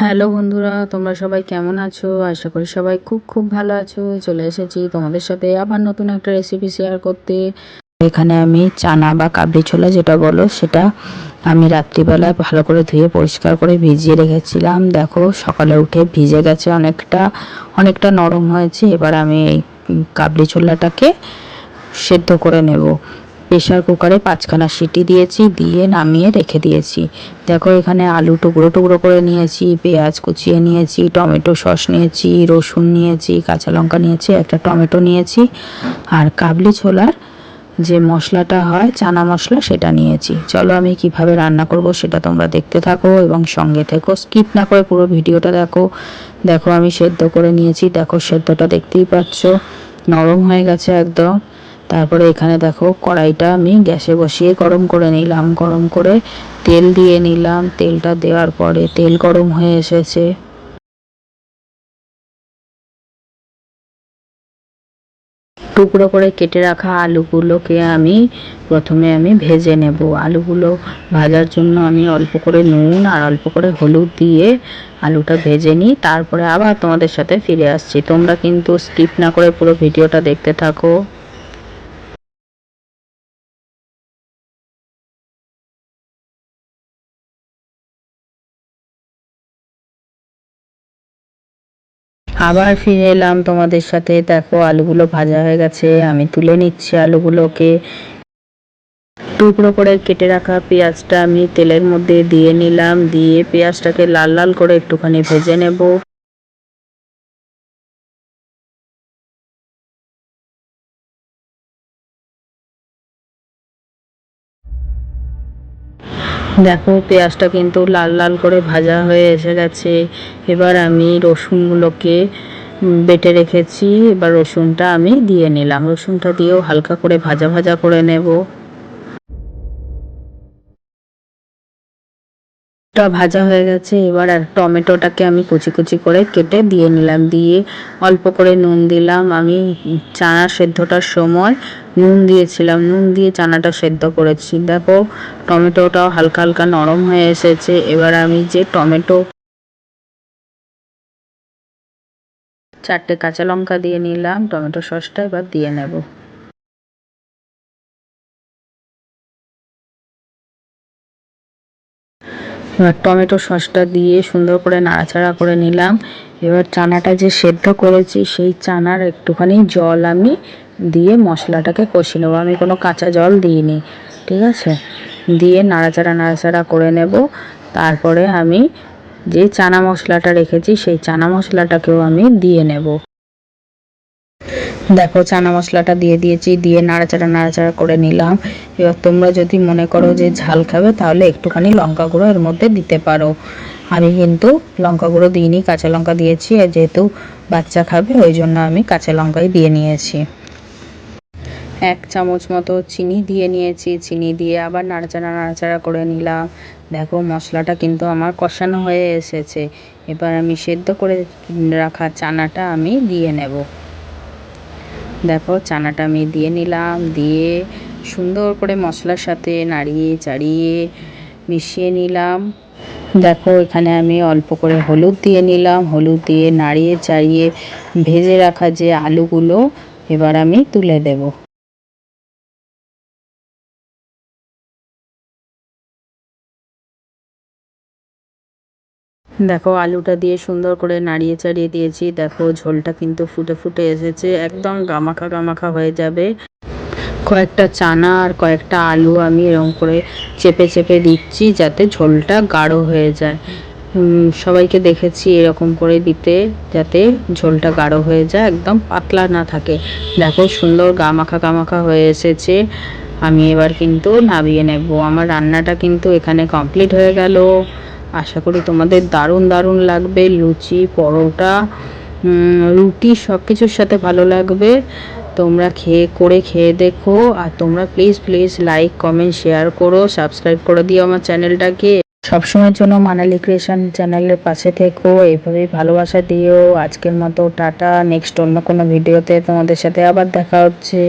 Hello বন্ধুরা, তোমরা সবাই কেমন আছো? আশা করি সবাই খুব খুব ভালো আছো। চলে এসেছি তোমাদের সাথে আবার নতুন একটা রেসিপি শেয়ার করতে। এখানে আমি চানা বা কাবলি ছোলা যেটা বলো, সেটা আমি রাত্রিবেলায় ভালো করে ধুয়ে পরিষ্কার করে ভিজিয়ে রেখেছিলাম। দেখো, সকালে উঠে ভিজে গেছে অনেকটা অনেকটা নরম হয়েছে। এবার আমি এই কাবলি ছোলাটাকে সেদ্ধ করে নেব। প্রেশার কুকারে পাঁচখানা সিটি দিয়েছি, দিয়ে নামিয়ে রেখে দিয়েছি। দেখো, এখানে আলু টুকরো টুকরো করে নিয়েছি, পেঁয়াজ কুচিয়ে নিয়েছি, টমেটো সস নিয়েছি, রসুন নিয়েছি, কাঁচা লঙ্কা নিয়েছি, একটা টমেটো নিয়েছি, আর কাবলি ছোলার যে মশলাটা হয়, চানা মশলা, সেটা নিয়েছি। চলো, আমি কীভাবে রান্না করব সেটা তোমরা দেখতে থাকো এবং সঙ্গে থেকো। স্কিপ না করে পুরো ভিডিওটা দেখো। দেখো, আমি সেদ্ধ করে নিয়েছি। দেখো, সেদ্ধটা দেখতেই পাচ্ছ। নরম হয়ে গেছে একদম। তারপরে এখানে দেখো কড়াইটা আমি গ্যাসে বসিয়ে গরম করে নিলাম। গরম করে তেল দিয়ে নিলাম। তেলটা দেওয়ার পরে তেল গরম হয়ে এসেছে। টুকরো করে কেটে রাখা আলুগুলোকে আমি প্রথমে আমি ভেজে নেব। আলুগুলো ভাজার জন্য আমি অল্প করে নুন আর অল্প করে হলুদ দিয়ে আলুটা ভেজে নিই। তারপরে আবার তোমাদের সাথে ফিরে আসছি। তোমরা কিন্তু স্কিপ না করে পুরো ভিডিওটা দেখতে থাকো। আবার ফিরে এলাম তোমাদের সাথে। দেখো, আলুগুলো ভাজা হয়ে গেছে। আমি তুলে নিচ্ছি আলুগুলোকে। টুকরো করে কেটে রাখা পেঁয়াজটা আমি তেলের মধ্যে দিয়ে নিলাম। দিয়ে পেঁয়াজটাকে লাল লাল করে একটুখানি ভেজে নেব। দেখো, পেঁয়াজটা কিন্তু লাল লাল করে ভাজা হয়ে এসে গেছে। এবার আমি রসুনগুলোকে বেটে রেখেছি। এবার রসুনটা আমি দিয়ে নিলাম। রসুনটা দিয়েও হালকা করে ভাজা ভাজা করে নেব। টা ভাজা হয়ে গেছে, এবার আর টমেটোটাকে আমি কুচি কুচি করে কেটে দিয়ে নিলাম। দিয়ে অল্প করে নুন দিলাম। আমি চানা সেদ্ধটার সময় নুন দিয়েছিলাম। নুন দিয়ে চানাটা সেদ্ধ করেছি। দেখো, টমেটোটাও হালকা হালকা নরম হয়ে এসেছে। এবার আমি যে টমেটো চারটে কাঁচা লঙ্কা দিয়ে নিলাম, টমেটো সসটা এবার দিয়ে নেব। এবার টমেটো সসটা দিয়ে সুন্দর করে নাড়াচাড়া করে নিলাম। এবার চানাটা যে সেদ্ধ করেছি, সেই চানার একটুখানি জল আমি দিয়ে মশলাটাকে কষি নেব। আমি কোনো কাঁচা জল দিইনি, ঠিক আছে? দিয়ে নাড়াচাড়া নাড়াচাড়া করে নেব। তারপরে আমি যে চানা মশলাটা রেখেছি, সেই চানা মশলাটাকেও আমি দিয়ে নেব। দেখো চানা মশলাটা দিয়ে দিয়েছি, দিয়ে নাড়াচাড়া নাড়াচাড়া করে নিলাম। এবার তোমরা যদি মনে করো যে ঝাল খাবে, তাহলে একটুখানি লঙ্কা গুঁড়ো এর মধ্যে দিতে পারো। আমি কিন্তু লঙ্কা গুঁড়ো দিইনি, কাঁচা লঙ্কা দিয়েছি, আর যেহেতু বাচ্চা খাবে, ওই জন্য আমি কাঁচা লঙ্কাই দিয়ে নিয়েছি। এক চামচ মতো চিনি দিয়ে নিয়েছি, চিনি দিয়ে আবার নাড়াচাড়া নাড়াচাড়া করে নিলাম। দেখো মশলাটা কিন্তু আমার কষানো হয়ে এসেছে। এবার আমি সেদ্ধ করে রাখা চানাটা আমি দিয়ে নেব। দেখো, চানাটা আমি দিয়ে নিলাম, দিয়ে সুন্দর করে মশলার সাথে নাড়িয়ে চাড়িয়ে মিশিয়ে নিলাম। দেখো, এখানে আমি অল্প করে হলুদ দিয়ে নিলাম। হলুদ দিয়ে নাড়িয়ে চাড়িয়ে ভেজে রাখা যে আলুগুলো, এবার আমি তুলে দেবো। দেখো, আলুটা দিয়ে সুন্দর করে নাড়িয়ে চাড়িয়ে দিয়েছি। দেখো, ঝোলটা কিন্তু ফুটে ফুটে এসেছে, একদম গামাখা গামাখা হয়ে যাবে। কয়েকটা চানা আর কয়েকটা আলু আমি এরকম করে চেপে চেপে দিচ্ছি যাতে ঝোলটা গাঢ় হয়ে যায়। সবাইকে দেখেছি এরকম করে দিতে যাতে ঝোলটা গাঢ় হয়ে যায়, একদম পাতলা না থাকে। দেখো, সুন্দর গামাখা গামাখা হয়ে এসেছে। আমি এবার কিন্তু নামিয়ে নেব। আমার রান্নাটা কিন্তু এখানে কমপ্লিট হয়ে গেল। আশা করি তোমাদের দারুণ দারুণ লাগবে, লুচি, পরোটা রুটি সব কিছুর সাথে ভালো লাগবে। তোমরা খেয়ে, করে খেয়ে দেখো। আর তোমরা please please like comment share করো সাবস্ক্রাইব করে দিও আমার চ্যানেলটাকে সবসময়ের জন্য মানালি ক্রিয়েশন চ্যানেলের পাশে থেকো, এইভাবেই ভালোবাসা দিও। আজকের মতো টাটা নেক্সট অন্য কোনো ভিডিওতে তোমাদের সাথে আবার দেখা হচ্ছে।